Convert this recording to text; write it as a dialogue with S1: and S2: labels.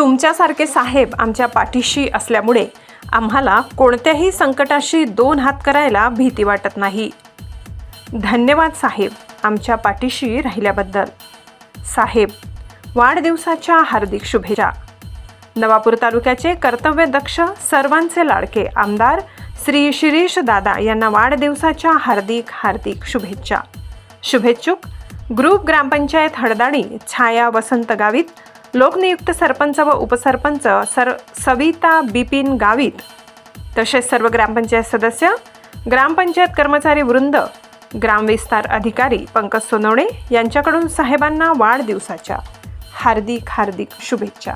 S1: तुमच्यासारखे साहेब आमच्या पाठीशी असल्यामुळे आम्हाला कोणत्याही संकटाशी दोन हात करायला भीती वाटत नाही. धन्यवाद साहेब आमच्या पाठीशी राहिल्याबद्दल. साहेब वाढदिवसाच्या हार्दिक शुभेच्छा. नवापूर तालुक्याचे कर्तव्यदक्ष सर्वांचे लाडके आमदार श्री शिरीष दादा यांना वाढदिवसाच्या हार्दिक हार्दिक शुभेच्छा. शुभेच्छुक ग्रुप ग्रामपंचायत हडदाणी छाया वसंत गावित लोकनियुक्त सरपंच व उपसरपंच सर सविता बिपिन गावित तसेच सर्व ग्रामपंचायत सदस्य ग्रामपंचायत कर्मचारी वृंद ग्रामविस्तार अधिकारी पंकज सोनवणे यांच्याकडून साहेबांना वाढदिवसाच्या हार्दिक हार्दिक शुभेच्छा.